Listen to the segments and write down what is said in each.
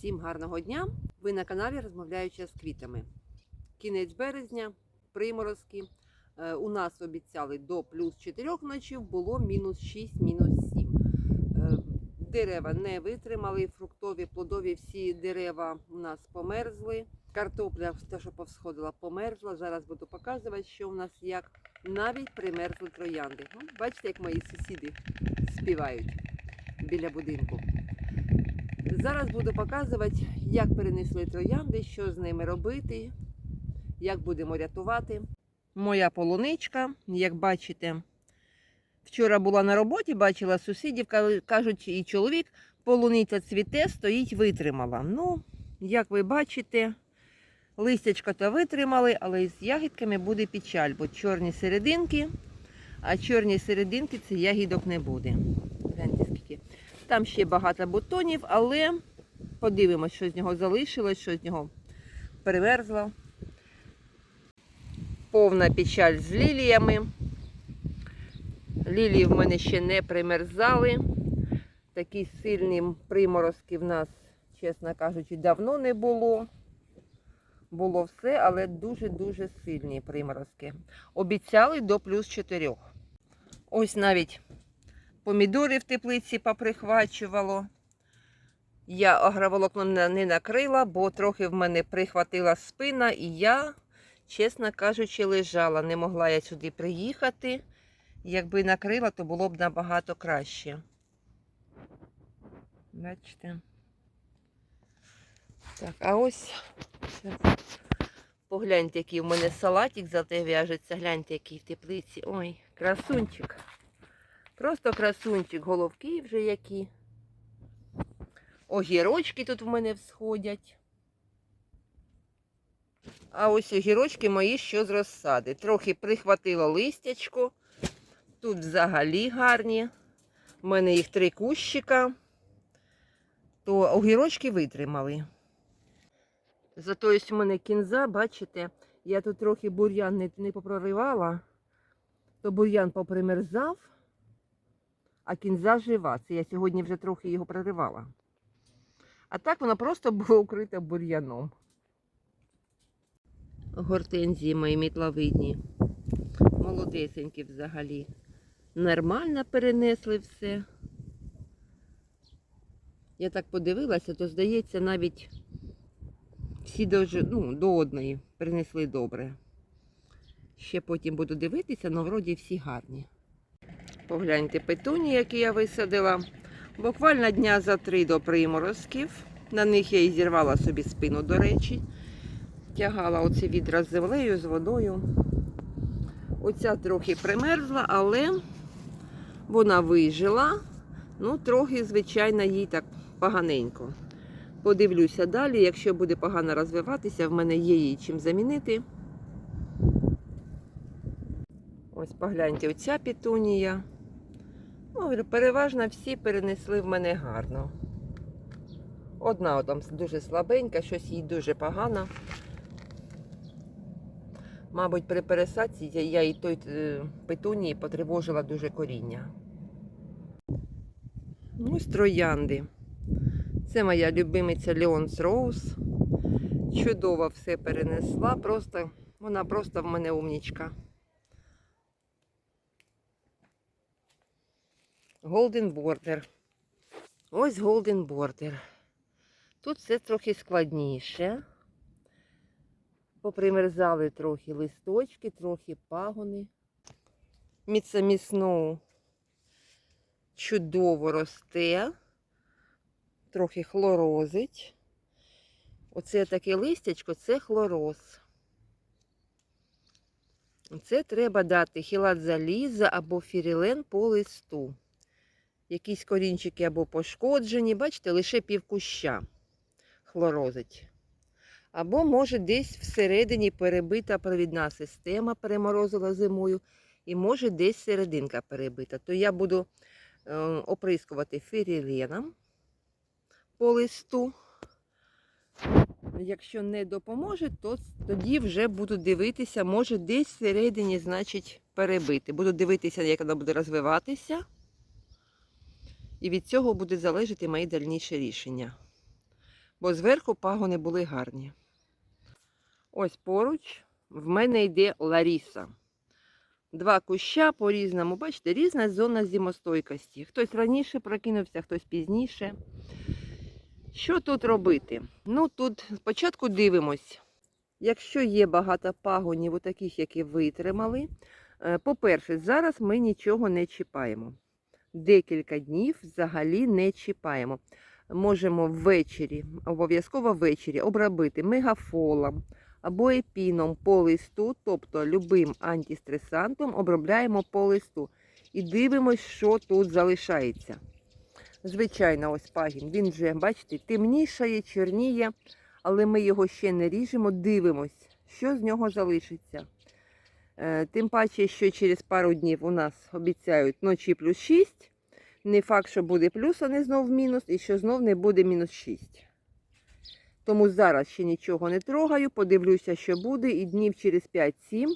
Всім гарного дня! Ви на каналі Розмовляючи з квітами. Кінець березня, приморозки. Е, У нас обіцяли до плюс 4 ночів, було мінус 6, мінус 7. Е, Дерева не витримали, фруктові, плодові всі дерева у нас померзли. Картопля, те, що повсходила, померзла. Зараз буду показувати, що у нас як навіть примерзли троянди. Ну, Бачите, як мої сусіди співають біля будинку. Зараз буду показувати, як перенесли троянди, що з ними робити, як будемо рятувати. Моя полуничка, як бачите, вчора була на роботі, бачила сусідів, кажуть, і чоловік, полуниця цвіте, стоїть, витримала. Ну, як ви бачите, листячко то витримали, але з ягідками буде печаль, бо чорні серединки, а чорні серединки це ягідок не буде. Там ще багато бутонів, але подивимось, що з нього залишилось, що з нього переверзло. Повна печаль з ліліями. Лілії в мене ще не примерзали. Такі сильні приморозки в нас, чесно кажучи, давно не було. Було все, але дуже-дуже сильні приморозки. Обіцяли до плюс 4. Ось навіть помідори в теплиці поприхвачувало. Я агроволокном не накрила, бо трохи в мене прихватила спина, і я, чесно кажучи, лежала. Не могла я сюди приїхати. Якби накрила, то було б набагато краще. Бачите? Так, а ось погляньте, який в мене салатик зате в'яжеться. Гляньте, який в теплиці. Ой, красунчик. Просто красунчик, головки вже які. Огірочки тут в мене всходять. А ось огірочки мої що з розсади. Трохи прихватило листячко. Тут взагалі гарні. У мене їх три кущика. То огірочки витримали. Зато ось у мене кінза, бачите, я тут трохи бур'ян не, не попроривала, то бур'ян попримерзав, а кінза жива. Це я сьогодні вже трохи його проривала. А так воно просто було укрите бур'яном. Гортензії мої мітловидні. Молодесенькі взагалі. Нормально перенесли все. Я так подивилася, то здається, навіть всі до, ну, до одної перенесли добре. Ще потім буду дивитися, але вроді всі гарні. Погляньте петуні, які я висадила. Буквально дня за три до приморозків. На них я і зірвала собі спину, до речі. Тягала оці відра з землею, з водою. Оця трохи примерзла, але вона вижила. Ну, трохи, звичайно, їй так поганенько. Подивлюся далі, якщо буде погано розвиватися, в мене є її чим замінити. Ось погляньте, оця петунія. Ну, переважно всі перенесли в мене гарно. Одна там дуже слабенька, щось їй дуже погано. Мабуть, при пересадці я, і той е, петунії потривожила дуже коріння. Ну, ось троянди. Це моя любимиця Leon's Rose. Чудово все перенесла. Просто, вона просто в мене умнічка. Golden Border. Ось Golden Border. Тут все трохи складніше. Попримерзали трохи листочки, трохи пагони. Міцамі чудово росте, трохи хлорозить. Оце таке листячко, це хлороз. Це треба дати хілат заліза або фірілен по листу. Якісь корінчики або пошкоджені, бачите, лише півкуща хлорозить. Або, може, десь всередині перебита провідна система переморозила зимою, і може десь серединка перебита. То я буду е, оприскувати фіріленом по листу. Якщо не допоможе, то тоді вже буду дивитися, може десь всередині, значить, перебити. Буду дивитися, як вона буде розвиватися. І від цього буде залежати мої дальніші рішення. бо зверху пагони були гарні. Ось поруч в мене йде Ларіса. Два куща по-різному. Бачите, різна зона зимостойкості. Хтось раніше прокинувся, хтось пізніше. Що тут робити? Ну, тут спочатку дивимось. Якщо є багато пагонів, таких, які витримали, е, по-перше, зараз ми нічого не чіпаємо. Декілька днів взагалі не чіпаємо. Можемо ввечері, обов'язково ввечері обробити мегафолом або епіном по листу, тобто любим антистресантом обробляємо по листу і дивимося, що тут залишається. Звичайно, ось пагін. Він вже, бачите, темнішає, чорніє, але ми його ще не ріжемо, дивимось, що з нього залишиться. Е, Тим паче, що через пару днів у нас обіцяють ночі плюс 6. Не факт, що буде плюс, а не знов мінус, і що знов не буде мінус 6. Тому зараз ще нічого не трогаю, подивлюся, що буде, і днів через 5-7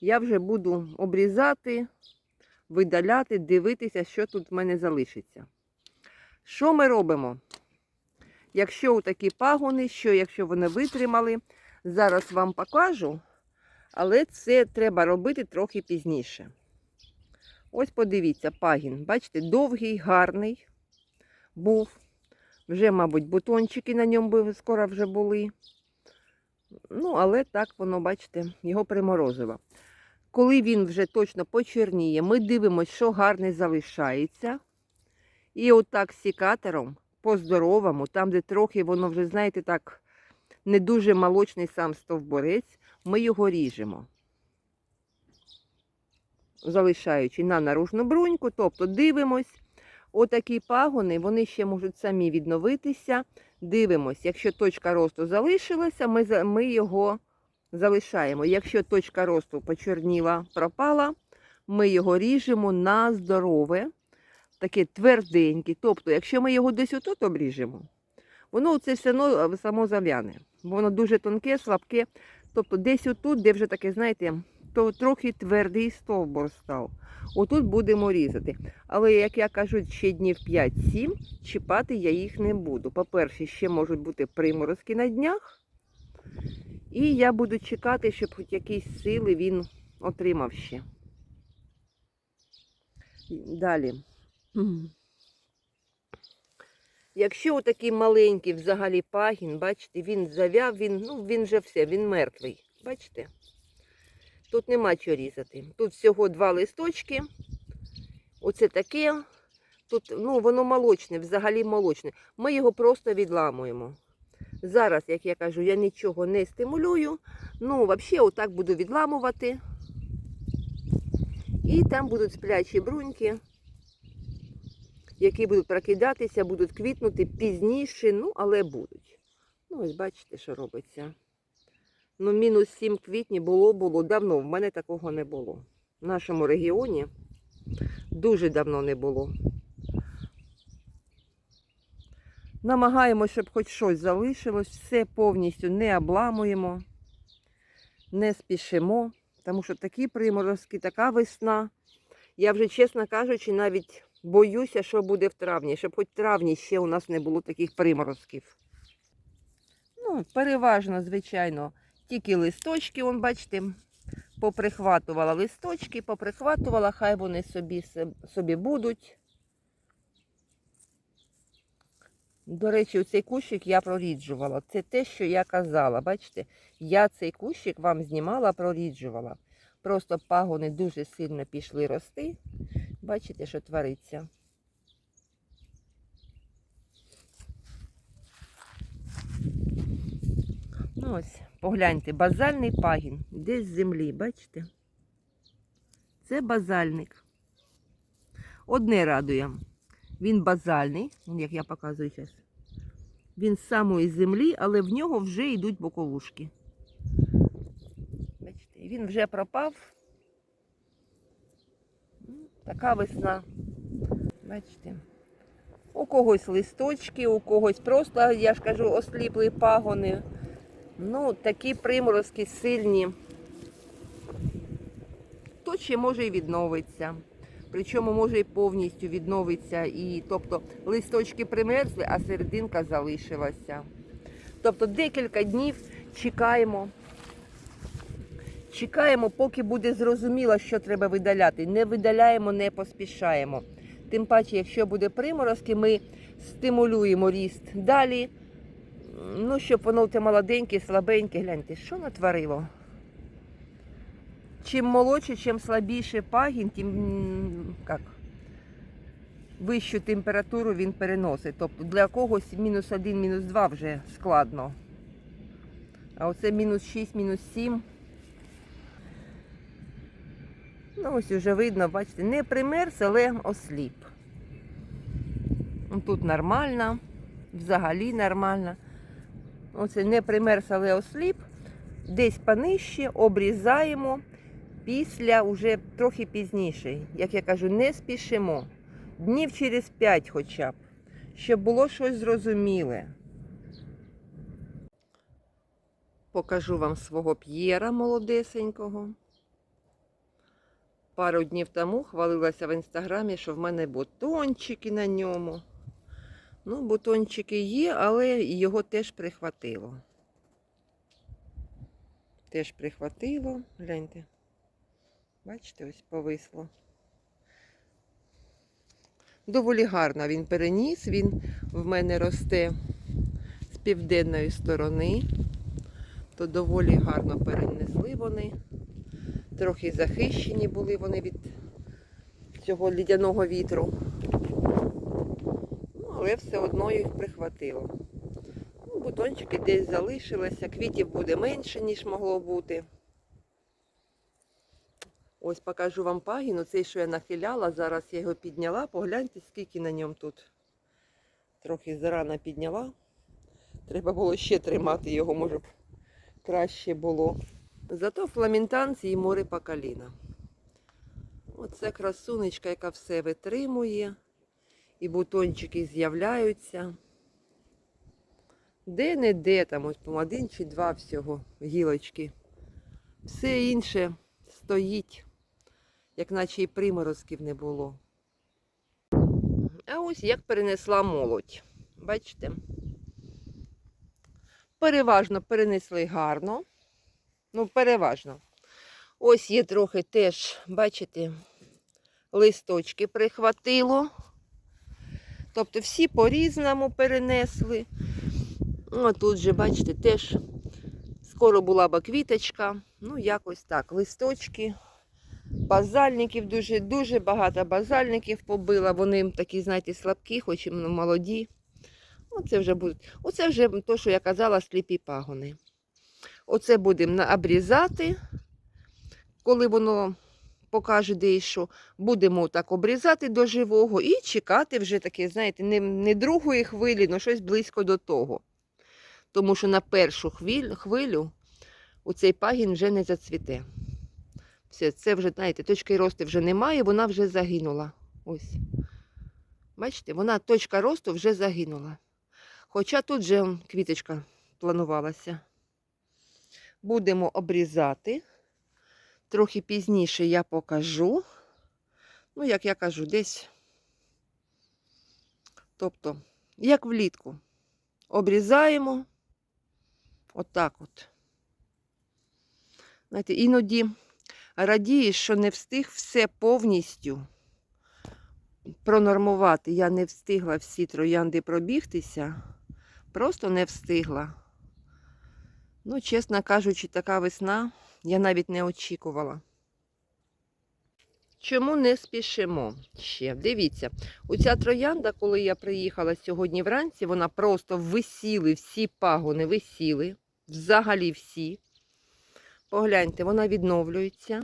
я вже буду обрізати, видаляти, дивитися, що тут в мене залишиться. Що ми робимо? Якщо такі пагони, що якщо вони витримали, зараз вам покажу, але це треба робити трохи пізніше. Ось подивіться, пагін. Бачите, довгий, гарний був. Вже, мабуть, бутончики на ньому скоро вже були. Ну, але так воно, бачите, його приморозило. Коли він вже точно почерніє, ми дивимося, що гарний залишається. І отак сікатором по-здоровому, там, де трохи воно вже, знаєте, так, не дуже молочний сам стовборець, ми його ріжемо. Залишаючи на наружну бруньку, тобто дивимось. Отакі пагони, вони ще можуть самі відновитися. Дивимось, якщо точка росту залишилася, ми, ми його залишаємо. Якщо точка росту почорніла, пропала, ми його ріжемо на здорове, таке тверденьке. Тобто, якщо ми його десь отут обріжемо, воно це все одно само зав'яне. Воно дуже тонке, слабке. Тобто десь отут, де вже таке, знаєте, то трохи твердий стовбур став. Отут будемо різати. Але, як я кажу, ще днів 5-7 чіпати я їх не буду. По-перше, ще можуть бути приморозки на днях. І я буду чекати, щоб хоч якісь сили він отримав ще. Далі. Якщо отакий маленький взагалі пагін, бачите, він завяв, він, ну, він вже все, він мертвий. Бачите? Тут нема чого різати. Тут всього два листочки. Оце таке. Тут ну, воно молочне, взагалі молочне. Ми його просто відламуємо. Зараз, як я кажу, я нічого не стимулюю. Ну, взагалі, отак буду відламувати. І там будуть сплячі бруньки, які будуть прокидатися, будуть квітнути пізніше, ну, але будуть. Ну, ось бачите, що робиться. Ну, мінус 7 квітні було, було давно. В мене такого не було. В нашому регіоні дуже давно не було. Намагаємося, щоб хоч щось залишилось, все повністю не обламуємо, не спішимо, тому що такі приморозки, така весна. Я вже, чесно кажучи, навіть боюся, що буде в травні, щоб хоч в травні ще у нас не було таких приморозків. Ну, переважно, звичайно, тільки листочки, он, бачите, поприхватувала листочки, поприхватувала, хай вони собі, собі будуть. До речі, цей кущик я проріджувала. Це те, що я казала. Бачите, я цей кущик вам знімала, проріджувала. Просто пагони дуже сильно пішли рости. Бачите, що твориться. Ну ось, погляньте, базальний пагін. Десь з землі, бачите? Це базальник. Одне радує. Він базальний, як я показую зараз. Він з самої землі, але в нього вже йдуть боковушки. Бачите, він вже пропав. Така весна. Бачите. У когось листочки, у когось просто, я ж кажу, осліпли пагони. Ну, такі приморозки сильні. То ще може і відновиться. Причому може і повністю відновиться. І, тобто листочки примерзли, а серединка залишилася. Тобто декілька днів чекаємо. Чекаємо, поки буде зрозуміло, що треба видаляти. Не видаляємо, не поспішаємо. Тим паче, якщо буде приморозки, ми стимулюємо ріст далі. Ну, щоб воно те молоденьке, слабеньке. Гляньте, що натворило? Чим молодше, чим слабіше пагін, тим як, вищу температуру він переносить. Тобто для когось мінус 1, мінус 2 вже складно. А оце мінус 6, мінус 7. Ну, ось вже видно, бачите, не примерз, але осліп. Ну, Тут нормально, взагалі нормально. Оце не примерз, але осліп. Десь понижче обрізаємо після уже трохи пізніше. Як я кажу, не спішимо. Днів через 5 хоча б, щоб було щось зрозуміле. Покажу вам свого п'єра молодесенького. Пару днів тому хвалилася в інстаграмі, що в мене бутончики на ньому. Ну, бутончики є, але його теж прихватило. Теж прихватило. Гляньте. Бачите, ось повисло. Доволі гарно він переніс, він в мене росте з південної сторони, то доволі гарно перенесли вони. Трохи захищені були вони від цього лідяного вітру. Ну, але все одно їх прихватило. Ну, бутончики десь залишилися, квітів буде менше, ніж могло бути. Ось покажу вам пагіну. Цей, що я нахиляла, зараз я його підняла. Погляньте, скільки на ньому тут. Трохи зарано підняла. Треба було ще тримати його, може б краще було. Зато фламінтанці і море по коліна. Оце красунечка, яка все витримує. І бутончики з'являються. Де-не-де там, ось один чи два всього гілочки. Все інше стоїть, як наче і приморозків не було. А ось як перенесла молодь. Бачите? Переважно перенесли гарно. Ну, переважно. Ось є трохи теж, бачите, листочки прихватило. Тобто всі по-різному перенесли. Ну, тут же, бачите, теж скоро була б квіточка. Ну, якось так. Листочки, базальників дуже дуже багато базальників побила. Вони такі, знаєте, слабкі, хоч і молоді. Оце вже будуть. Оце вже то, що я казала, сліпі пагони. Оце будемо обрізати, коли воно покаже де і що. Будемо так обрізати до живого і чекати вже таке, знаєте, не, не другої хвилі, але щось близько до того. Тому що на першу хвилю, хвилю у цей пагін вже не зацвіте. Все, це вже, знаєте, точки росту вже немає, вона вже загинула. Ось. Бачите, вона точка росту вже загинула. Хоча тут вже квіточка планувалася. Будемо обрізати. Трохи пізніше я покажу. Ну, як я кажу, десь. Тобто, як влітку. Обрізаємо. Отак от. Знаєте, іноді радієш, що не встиг все повністю пронормувати. Я не встигла всі троянди пробігтися. Просто не встигла. Ну, чесно кажучи, така весна я навіть не очікувала. Чому не спішимо ще? Дивіться, оця троянда, коли я приїхала сьогодні вранці, вона просто висіли, всі пагони висіли, взагалі всі. Погляньте, вона відновлюється.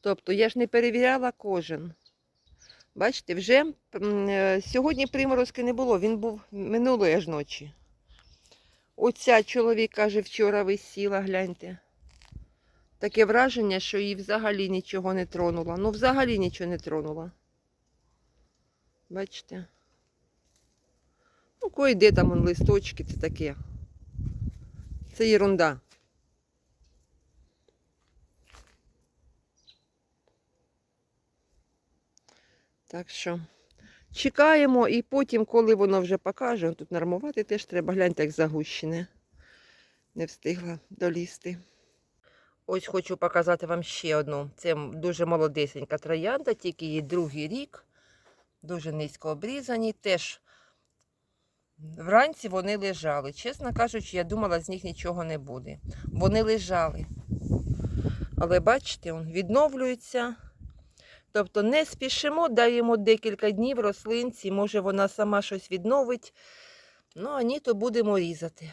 Тобто я ж не перевіряла кожен. Бачите, вже е, сьогодні приморозки не було, він був минулої ж ночі. Оця чоловік каже, вчора висіла, гляньте. Таке враження, що її взагалі нічого не тронула. Ну, взагалі нічого не тронула. Бачите? Ну, кої де там листочки, це таке. Це ерунда. Так що чекаємо і потім, коли воно вже покаже, тут нормувати теж треба, гляньте, як загущене. не встигла долізти. Ось хочу показати вам ще одну. Це дуже молодесенька троянда, тільки їй другий рік. Дуже низько обрізані. Теж вранці вони лежали. Чесно кажучи, я думала, з них нічого не буде. Вони лежали. Але бачите, он відновлюється. Тобто не спішимо, даємо декілька днів рослинці, може вона сама щось відновить. Ну, а ні, то будемо різати.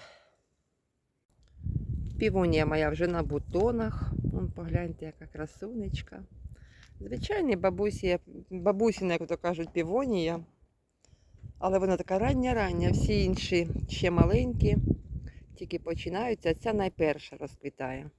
Півонія моя вже на бутонах. Вон, погляньте, яка красунечка. Звичайні бабусі, бабусіна, як то кажуть, півонія. Але вона така рання-рання, всі інші ще маленькі, тільки починаються, а ця найперша розквітає.